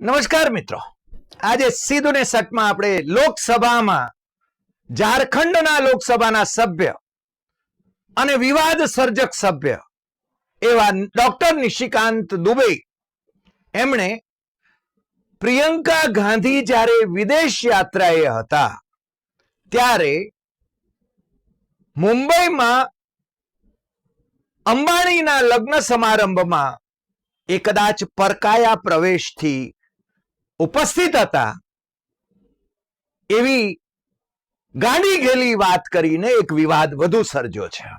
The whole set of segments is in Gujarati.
નમસ્કાર મિત્રો. આજે સીધું ને સટમાં આપણે લોકસભામાં, ઝારખંડના લોકસભાના સભ્ય અને વિવાદ સર્જક સભ્ય એવા ડોક્ટર નિશિકાંત દુબે એમણે પ્રિયંકા ગાંધી જ્યારે વિદેશ યાત્રાએ હતા, ત્યારે મુંબઈમાં અંબાણીના લગ્ન સમારંભમાં એ કદાચ પરકાયા પ્રવેશથી ઉપસ્થિત હતા. એવી ગાંડી ગેલી વાત કરીને એક વિવાદ વધુ સર્જો છે.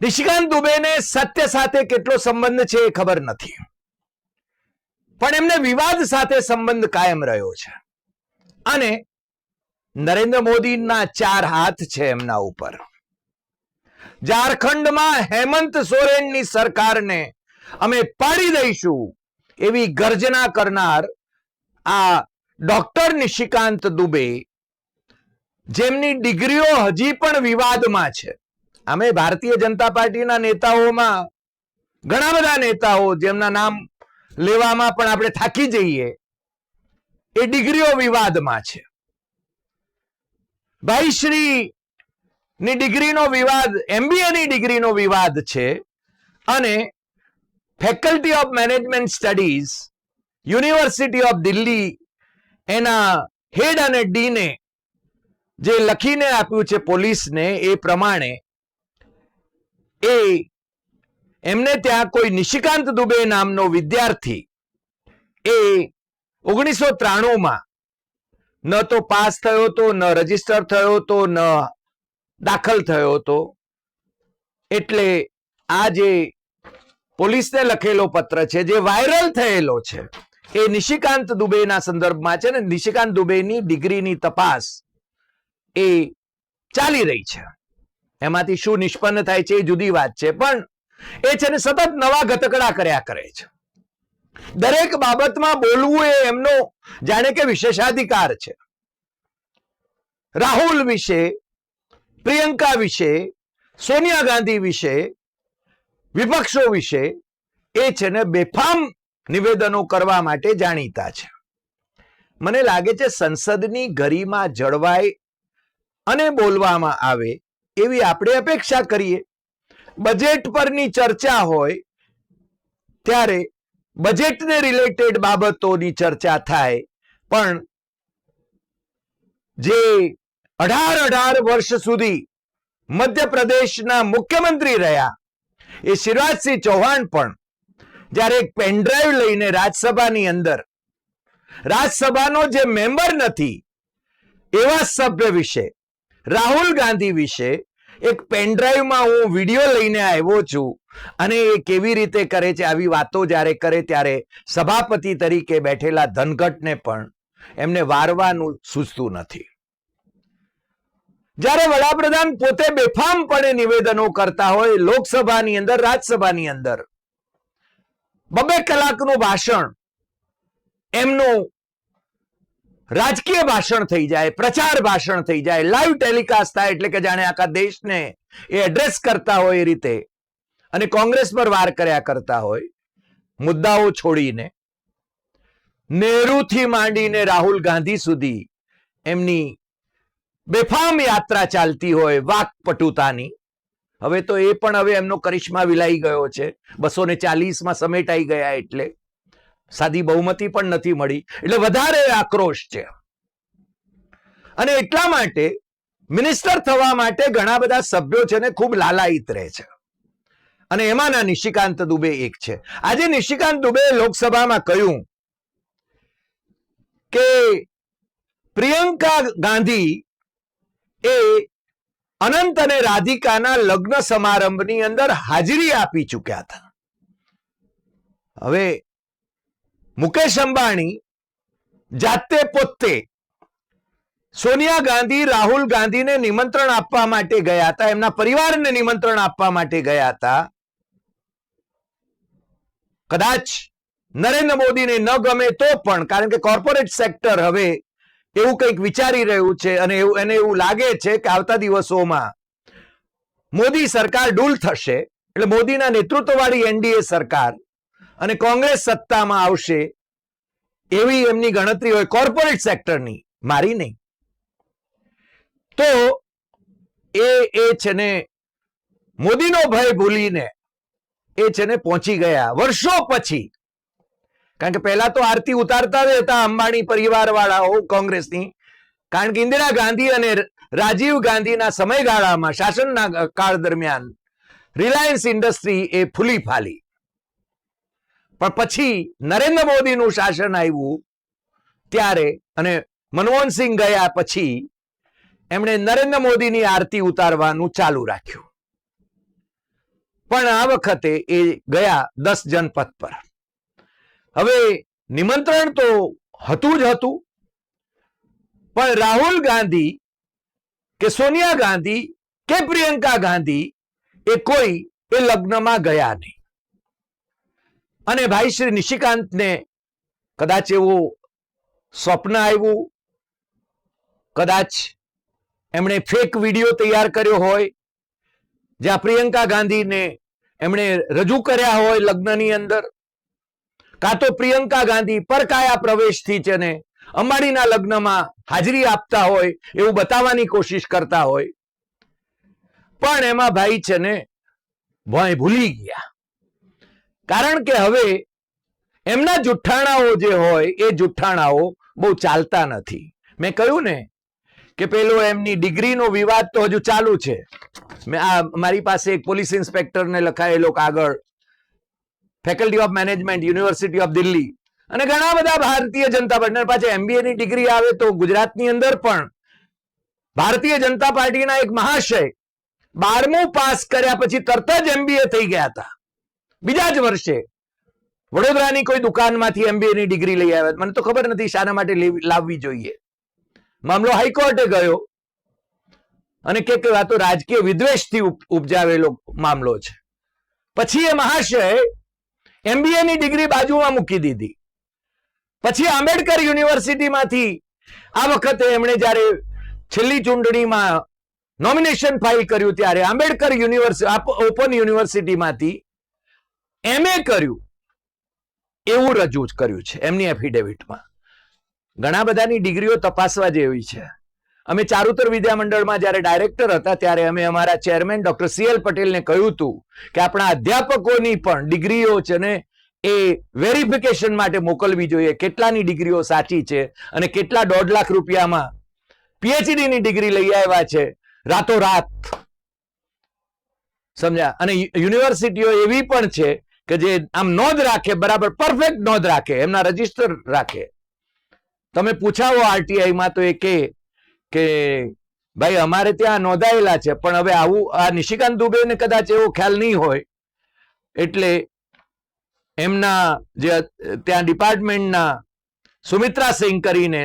નિશિકાંત દુબેને સત્ય સાથે કેટલો સંબંધ છે એ ખબર નથી. પણ એમને વિવાદ સાથે સંબંધ કાયમ રહ્યો છે. અને નરેન્દ્ર મોદીના ચાર હાથ છે એમના ઉપર. ઝારખંડમાં હેમંત સોરેનની સરકારને અમે પાડી દઈશું એવી ગર્જના કરનાર આ ડોક્ટર નિશિકાંત દુબે, જેમની ડિગ્રીઓ હજી પણ વિવાદમાં છે. અમે ભારતીય જનતા પાર્ટીના નેતાઓમાં, ઘણા બધા નેતાઓ જેમના નામ લેવામાં પણ આપણે થાકી જઈએ, એ ડિગ્રીઓ વિવાદમાં છે. ભાઈ શ્રી ની ડિગ્રીનો વિવાદ એમબીએ ની ડિગ્રીનો વિવાદ છે અને faculty of management studies university of Delhi એના હેડ અને ડીને જે લખીને આપ્યું છે પોલીસને એ પ્રમાણે એ એમને ત્યાં કોઈ નિશિકાંત દુબે નામનો વિદ્યાર્થી એ ઓગણીસો ત્રાણુંમાં ન તો પાસ થયો હતો, ન રજિસ્ટર થયો તો ન દાખલ થયો હતો. એટલે આ જે પોલીસને લખેલો પત્ર છે, જે વાયરલ થયેલો છે. એ નિશિકાંત દુબેના સંદર્ભમાં છે ને નિશિકાંત દુબેની ડિગ્રીની તપાસ એ ચાલી રહી છે. એમાંથી શું નિષ્પન્ન થાય છે એ જુદી વાત છે, પણ એ છે ને સતત નવા ઘટકડા કર્યા કરે છે. દરેક બાબતમાં બોલવું એ એમનો જાણે કે વિશેષાધિકાર છે. રાહુલ વિશે, પ્રિયંકા વિશે, સોનિયા ગાંધી વિશે વિપક્ષો વિશે એ છે ને બેફામ નિવેદનો કરવા માટે જાણીતા છે. મને લાગે છે સંસદની ગરીમાં જળવાય અને બોલવામાં આવે એવી આપણે અપેક્ષા કરીએ. બજેટ પરની ચર્ચા હોય ત્યારે બજેટને રિલેટેડ બાબતોની ચર્ચા થાય, પણ જે અઢાર અઢાર વર્ષ સુધી મધ્યપ્રદેશના મુખ્યમંત્રી રહ્યા એ શિવરાજસિંહ ચૌહાણ પણ જ્યારે એક પેનડ્રાઈવ લઈને રાજ્યસભાની અંદર રાજ્યસભાનો જે મેમ્બર નથી, એવા સભ્ય વિશે, રાહુલ ગાંધી વિશે એક પેનડ્રાઈવમાં હું વીડિયો લઈને આવ્યો છું અને એ કેવી રીતે કરે છે, આવી વાતો જ્યારે કરે ત્યારે સભાપતિ તરીકે બેઠેલા ધનઘટને પણ એમને વારવાનું સૂચતું નથી. જ્યારે વડાપ્રધાન પોતે બેફામપણે નિવેદનો કરતા હોય લોકસભાની અંદર, રાજ્યસભાની અંદર, બબે કલાકનું ભાષણ, એમનું રાજકીય ભાષણ થઈ જાય, પ્રચાર ભાષણ થઈ જાય લાઈવ ટેલિકાસ્ટ થાય એટલે કે જાણે આખા દેશને એ એડ્રેસ કરતા હોય એ રીતે અને કોંગ્રેસ પર વાર કર્યા કરતા હોય, મુદ્દાઓ છોડીને, નેહરુથી માંડીને રાહુલ ગાંધી સુધી એમની બેફામ યાત્રા ચાલતી હોય વાકપટુતાની હવે તો એ પણ હવે એમનો કરિશ્મા વિલાઈ ગયો છે. બસો ને ચાલીસમાં સમેટાઈ ગયા એટલે સાદી બહુમતી પણ નથી મળી. એટલે વધારે આક્રોશ છે. અને એટલા માટે મિનિસ્ટર થવા માટે ઘણા બધા સભ્યો છે ને ખૂબ લાલાયિત રહે છે. અને એમાંના નિશિકાંત દુબે એક છે. આજે નિશિકાંત દુબે લોકસભામાં કહ્યું કે પ્રિયંકા ગાંધી એ અનંત અને રાધિકાના લગ્ન સમારંભની અંદર હાજરી આપી ચૂક્યા હતા. હવે મુકેશ અંબાણી જાતે પોતે સોનિયા ગાંધી, રાહુલ ગાંધીને નિમંત્રણ આપવા માટે ગયા હતા, એમના પરિવારને નિમંત્રણ આપવા માટે ગયા હતા. કદાચ નરેન્દ્ર મોદીને ન ગમે તો પણ, કારણ કે કોર્પોરેટ સેક્ટર હવે એવું કંઈક વિચારી રહ્યું છે અને એવું એને એવું લાગે છે કે આવતા દિવસોમાં મોદી સરકાર ડૂલ થશે. એટલે મોદીના નેતૃત્વવાળી એનડીએ સરકાર અને કોંગ્રેસ સત્તામાં આવશે એવી એમની ગણતરી હોય કોર્પોરેટ સેક્ટરની, મારી નહીં. તો એ એ છે ને મોદીનો ભય ભૂલીને એ છે ને પહોંચી ગયા. વર્ષો પછી કારણ કે પહેલા તો આરતી ઉતારતા જ હતા અંબાણી પરિવાર વાળાઓ કોંગ્રેસની. કારણ કે ઇન્દિરા ગાંધી અને રાજીવ ગાંધીના સમયગાળામાં શાસનના કાળ દરમિયાન રિલાયન્સ ઇન્ડસ્ટ્રી એ ફૂલી ફાલી. પણ પછી નરેન્દ્ર મોદીનું શાસન આવ્યું ત્યારે અને મનમોહનસિંહ ગયા પછી એમણે નરેન્દ્ર મોદીની આરતી ઉતારવાનું ચાલુ રાખ્યું. પણ આ વખતે એ ગયા દસ જનપથ પર. હવે નિમંત્રણ તો હતું જ હતું. પણ રાહુલ ગાંધી કે સોનિયા ગાંધી કે પ્રિયંકા ગાંધી એ કોઈ એ લગ્નમાં ગયા નહીં. અને ભાઈ શ્રી નિશિકાંતને કદાચ એવું સ્વપ્ન આવ્યું, કદાચ એમણે ફેક વીડિયો તૈયાર કર્યો હોય, જ્યાં પ્રિયંકા ગાંધીને એમણે રજૂ કર્યા હોય લગ્નની અંદર. કાં તો પ્રિયંકા ગાંધી પરકાયા પ્રવેશથી છે ને અંબાણીના લગ્નમાં હાજરી આપતા હોય એવું બતાવવાની કોશિશ કરતા હોય. પણ એમાં ભાઈ છે ને ભય ભૂલી ગયા. કારણ કે હવે એમના જુઠ્ઠાણાઓ જે હોય એ જુઠ્ઠાણાઓ બહુ ચાલતા નથી. મેં કહ્યું ને કે પેલો એમની ડિગ્રીનો વિવાદ તો હજુ ચાલુ છે. મેં આ મારી પાસે એક પોલીસ ઇન્સ્પેક્ટરને લખાયેલો કાગળ faculty of management university of Delhi અને ઘણા બધા ભારતીય જનતા પાર્ટી પાછા એમબીએ ની ડિગ્રી આવે તો ગુજરાતની અંદર પણ ભારતીય જનતા પાર્ટીના એક મહાશય બારમું પાસ કર્યા પછી તરત જ એમબીએ થઈ ગયા હતા. બીજા જ વર્ષે વડોદરાની કોઈ દુકાનમાંથી એમબીએ ની ડિગ્રી લઈ આવ્યા. મને તો ખબર નથી શાના માટે લેવી- લાવવી જોઈએ. મામલો હાઈકોર્ટે ગયો. અને કે આ તો રાજકીય વિદ્વેષથી ઉપજાવેલો મામલો છે. પછી એ મહાશય એમબીએ ની ડિગ્રી બાજુમાં મૂકી દીધી. પછી આંબેડકર યુનિવર્સિટીમાંથી આ વખતે એમણે જ્યારે છેલ્લી ચૂંટણીમાં નોમિનેશન ફાઇલ કર્યું ત્યારે આંબેડકર યુનિવર્સિટી ઓપન યુનિવર્સિટીમાંથી એમએ કર્યું. એવું રજૂ કર્યું છે એમની એફિડેવિટમાં ઘણા બધાની ડિગ્રીઓ તપાસવા જેવી છે. અમે ચારુતર વિદ્યામંડળમાં જ્યારે ડાયરેક્ટર હતા, ત્યારે અમે અમારા ચેરમેન ડોક્ટર સીએલ પટેલને કહ્યું હતું કે આપણા અધ્યાપકોની પણ ડિગ્રીઓ છે ને એ વેરિફિકેશન માટે મોકલવી જોઈએ. કેટલાની ડિગ્રીઓ સાચી છે અને કેટલા દોઢ લાખ રૂપિયામાં પીએચડીની ડિગ્રી લઈ આવ્યા છે. રાતોરાત. સમજ્યા? અને યુનિવર્સિટીઓ એવી પણ છે કે જે આમ નોંધ રાખે, બરાબર પરફેક્ટ નોંધ રાખે, એમના રજિસ્ટર રાખે. તમે પૂછાવો આરટીઆઈ માં તો એ કે કે ભાઈ, અમારે ત્યાં નોંધાયેલા છે, પણ હવે આવું, આ નિશિકાંત દુબે ને કદાચ એવો ખ્યાલ નહીં હોય. એટલે એમના જે ત્યાં ડિપાર્ટમેન્ટના સુમિત્રા સિંહ કરીને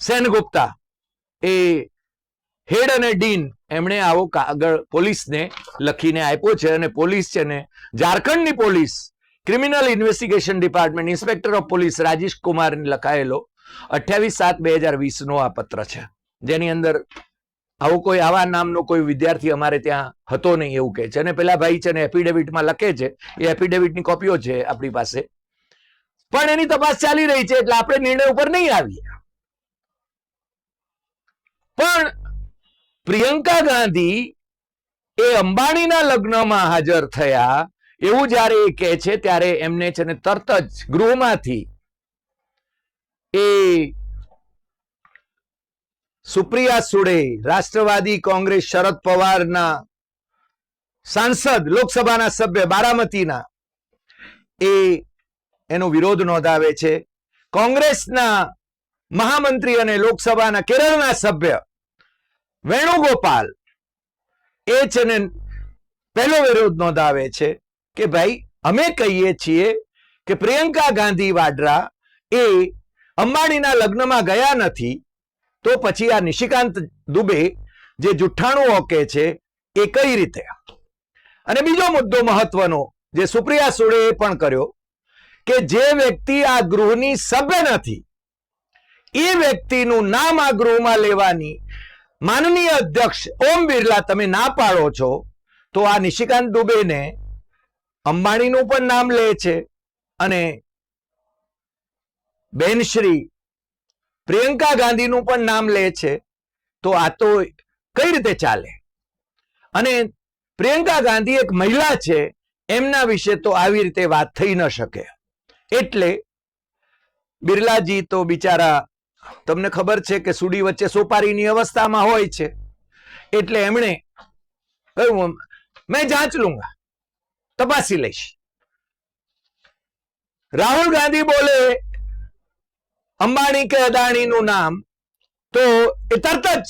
સેનગુપ્તા એ હેડ અને ડીન એમણે આવો કાગળ પોલીસને લખીને આપ્યો છે અને પોલીસ છે ને, ઝારખંડની police, criminal investigation department, inspector of police Rajesh કુમારને લખાયેલો, અઠ્યાવીસ સાત બે હજાર નો આ પત્ર છે. જેની અંદર આવો કોઈ આવા નામનો કોઈ વિદ્યાર્થી અમારે ત્યાં હતો નહીં એવું કહે છે. અને પેલા ભાઈ છે ને એફિડેવિટમાં લખે છે. એ એફિડેવિટની કોપીઓ છે આપણી પાસે. પણ એની તપાસ ચાલી રહી છે એટલે આપણે નિર્ણય ઉપર નહીં આવીએ. પણ પ્રિયંકા ગાંધી એ અંબાણીના લગ્નમાં હાજર થયા એવું જ્યારે એ કહે છે ત્યારે એમને છે ને તરત જ ગૃહમાંથી એ સુપ્રિયા સુડે, રાષ્ટ્રવાદી કોંગ્રેસ શરદ પવારના સાંસદ, લોકસભાના સભ્ય, બારામતીના. એ એનો વિરોધ નોંધાવે છે. કોંગ્રેસના મહામંત્રી અને લોકસભાના કેરળના સભ્ય વેણુગોપાલ એ છે ને પહેલો વિરોધ નોંધાવે છે કે ભાઈ, અમે કહીએ છીએ કે પ્રિયંકા ગાંધી વાડરા એ અંબાણીના લગ્નમાં ગયા નથી તો પછી આ નિશિકાંત દુબે જે જુઠ્ઠાણું ઓકે છે, એ કઈ રીતે? અને બીજો મુદ્દો મહત્વનો જે સુપ્રિયા સુળેએ પણ કર્યો કે જે વ્યક્તિ આ ગૃહની સભ્ય નથી, એ વ્યક્તિનું નામ આ ગૃહમાં લેવાની માનનીય અધ્યક્ષ ઓમ બિરલા તમે ના પાડો છો, તો આ નિશિકાંત દુબેને અંબાણીનું પણ નામ લે છે અને બેનશ્રી પ્રિયંકા ગાંધીનું પણ નામ લે છે. તો આ તો કઈ રીતે ચાલે? અને પ્રિયંકા ગાંધી એક મહિલા છે, એમના વિશે તો આવી રીતે વાત થઈ ન શકે. એટલે બિરલાજી તો બિચારા, તમને ખબર છે કે સુડી વચ્ચે સોપારીની અવસ્થામાં હોય છે. એટલે એમણે કહ્યું મેં જાંચ લુંગા, તપાસી લઈશ. રાહુલ ગાંધી બોલે અંબાણી કે અદાણીનું નામ, તો એ તરત જ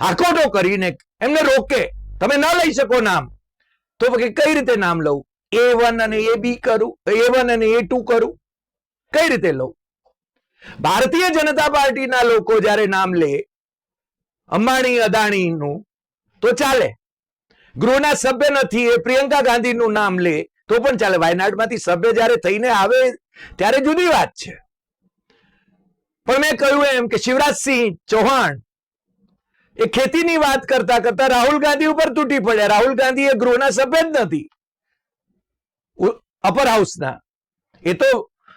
હાકોટો કરીને એમને રોકે. તમે ન લઈ શકો નામ. તો કઈ રીતે નામ લઉં? એ વન અને એ બી કરું, એ વન અને એ ટુ કરું? કઈ રીતે લઉં? ભારતીય જનતા પાર્ટીના લોકો જ્યારે નામ લે, અંબાણી, અદાણીનું, તો ચાલે. ગૃહના સભ્ય નથી, એ પ્રિયંકા ગાંધીનું નામ લે, તો પણ ચાલે. વાયનાડમાંથી સભ્ય જ્યારે થઈને આવે, ત્યારે જુદી વાત છે. પણ મેં કહ્યું એમ કે શિવરાજસિંહ ચૌહાણ, એ ખેતીની વાત કરતા કરતા રાહુલ ગાંધી ઉપર તૂટી પડ્યા. રાહુલ ગાંધી એ ગૃહના સભ્ય જ નથી. અપર હાઉસના એ તો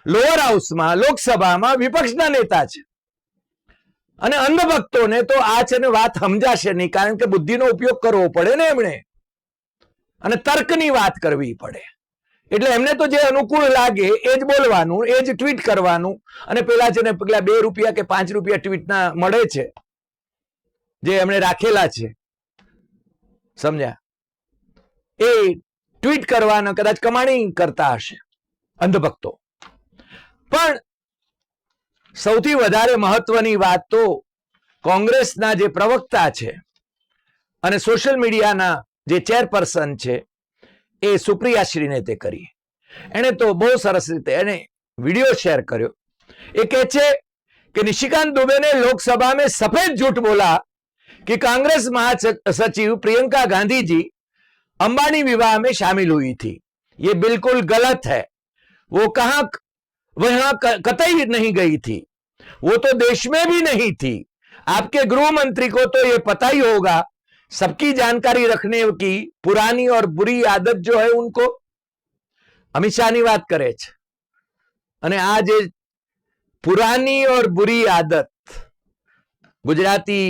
લોઅર હાઉસમાં લોકસભામાં વિપક્ષના નેતા છે. અને અંધભક્તોને તો આ છે ને વાત સમજાશે નહીં, કારણ કે બુદ્ધિનો ઉપયોગ કરવો પડે ને એમણે. અને તર્કની વાત કરવી પડે. એટલે એમને તો જે અનુકૂળ લાગે એ જ બોલવાનું, એ જ ટ્વીટ કરવાનું. અને પેલા છે ને પેલા બે રૂપિયા કે પાંચ રૂપિયા ટ્વીટના મળે છે, જે એમણે રાખેલા છે. સમજ્યા? એ ટ્વીટ કરવાના કદાચ કમાણી કરતા હશે, અંધભક્તો. પણ સૌથી વધારે મહત્વની વાત તો કોંગ્રેસના જે પ્રવક્તા છે અને સોશિયલ મીડિયાના જે ચેરપર્સન છે એ સુપ્રિયાશ્રીને તે કરી એણે તો બહુ સરસ રીતે એને વિડીયો શેર કર્યો એ કહે છે कि निशिकांत दुबे ने लोकसभा में सफेद झूठ बोला कि कांग्रेस महासचिव प्रियंका गांधी जी अंबानी विवाह में शामिल हुई थी ये बिल्कुल गलत है वो कहा वहां क- कतई नहीं गई थी वो तो देश में भी नहीं थी आपके गृह मंत्री को तो ये पता ही होगा सबकी जानकारी रखने की पुरानी और बुरी आदत जो है उनको અમિત શાહની વાત કરે છે અને આ જે પુરાની ઓર બુરી આદત ગુજરાતી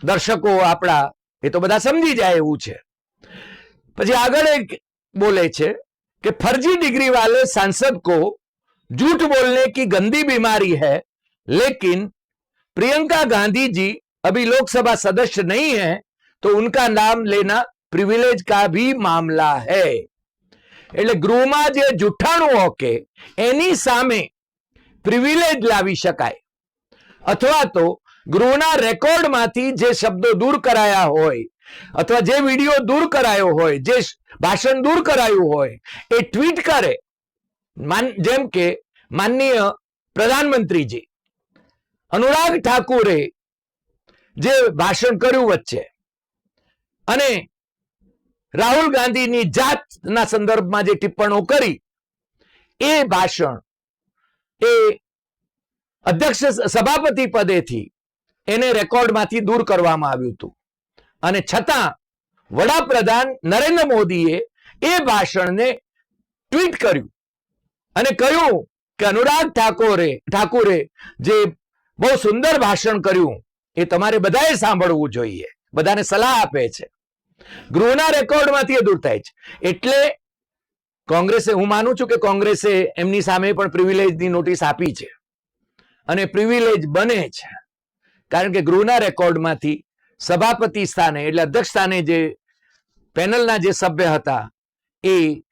દર્શકો આપણા એ તો બધા સમજી જાય એવું છે પછી આગળ એક બોલે છે कि फर्जी डिग्री वाले सांसद को झूठ बोलने की गंदी बीमारी है लेकिन प्रियंका गांधी जी अभी लोकसभा सदस्य नहीं है तो उनका नाम लेना प्रिविलेज का भी मामला है એટલે ગૃહમાં જે જુઠ્ઠાણું હોકે એની સામે પ્રિવિલેજ લાવી શકાય અથવા તો ગૃહના રેકોર્ડમાંથી જે શબ્દો દૂર કરાયા હોય અથવા જે વિડીયો દૂર કરાયો હોય જે ભાષણ દૂર કરાયું હોય એ ટ્વીટ કરે માન જેમ કે માનનીય પ્રધાનમંત્રીજી અનુરાગ ઠાકુરે જે ભાષણ કર્યું વચ્ચે અને રાહુલ ગાંધીની જાતના સંદર્ભમાં જે ટિપ્પણો કરી, એ ભાષણ, એ અધ્યક્ષ સભાપતિ પદેથી એને રેકોર્ડમાંથી દૂર કરવામાં આવ્યું હતું. અને છતાં વડાપ્રધાન નરેન્દ્ર મોદીએ એ ભાષણને ટ્વીટ કર્યું અને કહ્યું કે અનુરાગ ઠાકોરે, ઠાકુરે જે બહુ સુંદર ભાષણ કર્યું, એ તમારે બધાએ સાંભળવું જોઈએ. બધાને સલાહ આપે છે. ગૃહના રેકોર્ડમાંથી એ દૂર થાય છે. એટલે કોંગ્રેસે, હું માનું છું કે કોંગ્રેસે એમની સામે પણ પ્રિવિલેજની નોટિસ આપી છે. અને પ્રિવિલેજ બને છે. કારણ કે ગૃહના રેકોર્ડમાંથી સભાપતિ સ્થાને એટલે અધ્યક્ષ સ્થાને જે પેનલના જે સભ્ય હતા, એ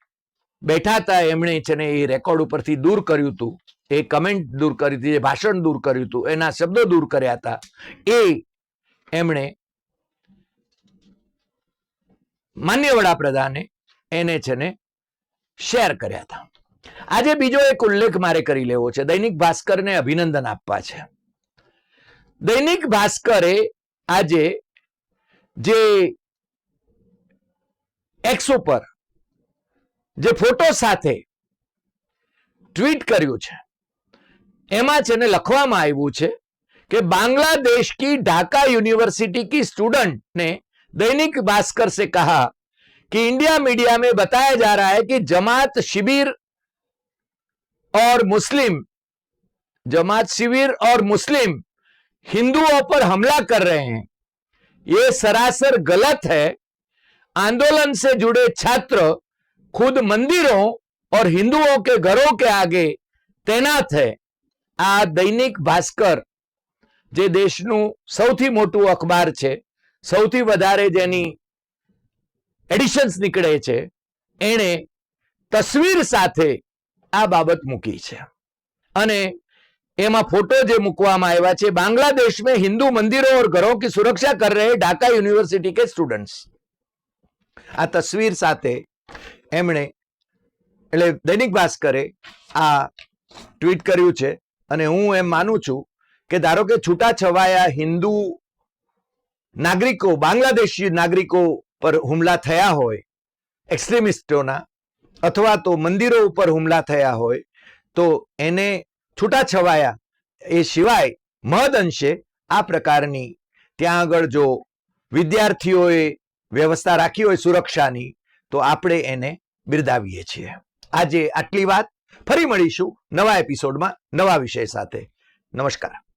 બેઠા હતા, એમણે છે ને એ રેકોર્ડ ઉપરથી દૂર કર્યું હતું. એ કમેન્ટ દૂર કરી હતી, જે ભાષણ દૂર કર્યું હતું, એના શબ્દો દૂર કર્યા હતા. એ એમણે માન્ય વડાપ્રધાને એને છે ને શેર કર્યા હતા. આજે બીજો એક ઉલ્લેખ મારે કરી લેવો છે. દૈનિક ભાસ્કરને અભિનંદન આપવા છે. દૈનિક ભાસ્કરે આજે જે એક્સ ઉપર જે ફોટો સાથે ટ્વીટ કર્યું છે, એમાં છે ને લખવામાં આવ્યું છે કે બાંગ્લાદેશ કી ઢાકા યુનિવર્સિટી કી સ્ટુડન્ટ ને दैनिक भास्कर से कहा कि इंडिया मीडिया में बताया जा रहा है कि जमात शिविर और मुस्लिम जमात शिविर और मुस्लिम हिंदुओं पर हमला कर रहे हैं ये सरासर गलत है आंदोलन से जुड़े छात्र खुद मंदिरों और हिंदुओं के घरों के आगे तैनात है આ દૈનિક ભાસ્કર જે દેશનું સૌથી મોટું અખબાર છે સૌથી વધારે જેની એડિશન્સ નીકળે છે એણે તસવીર સાથે આ બાબત મૂકી છે અને એમાં ફોટો જે મૂકવામાં આવ્યા છે बांग्लादेश में हिंदू मंदिरों और घरों की सुरक्षा कर रहे ढाका यूनिवर्सिटी के स्टूडेंट्स આ તસવીર સાથે એમણે એટલે દૈનિક ભાસ્કરે આ ટ્વીટ કર્યું છે અને હું એમ માનું છું કે ધારો કે છૂટા છવાયા હિન્દુ નાગરિકો, બાંગ્લાદેશી નાગરિકો પર હુમલા થયા હોય, એક્સ્ટ્રીમિસ્ટોના, અથવા તો મંદિરો ઉપર હુમલા થયા હોય, તો એને છૂટા છવાયા એ સિવાય મહદ અંશે આ પ્રકારની ત્યાં આગળ જો વિદ્યાર્થીઓએ વ્યવસ્થા રાખી હોય સુરક્ષાની, તો આપણે એને બિરદાવીએ છીએ. આજે આટલી વાત. ફરી મળીશું નવા એપિસોડમાં નવા વિષય સાથે. નમસ્કાર.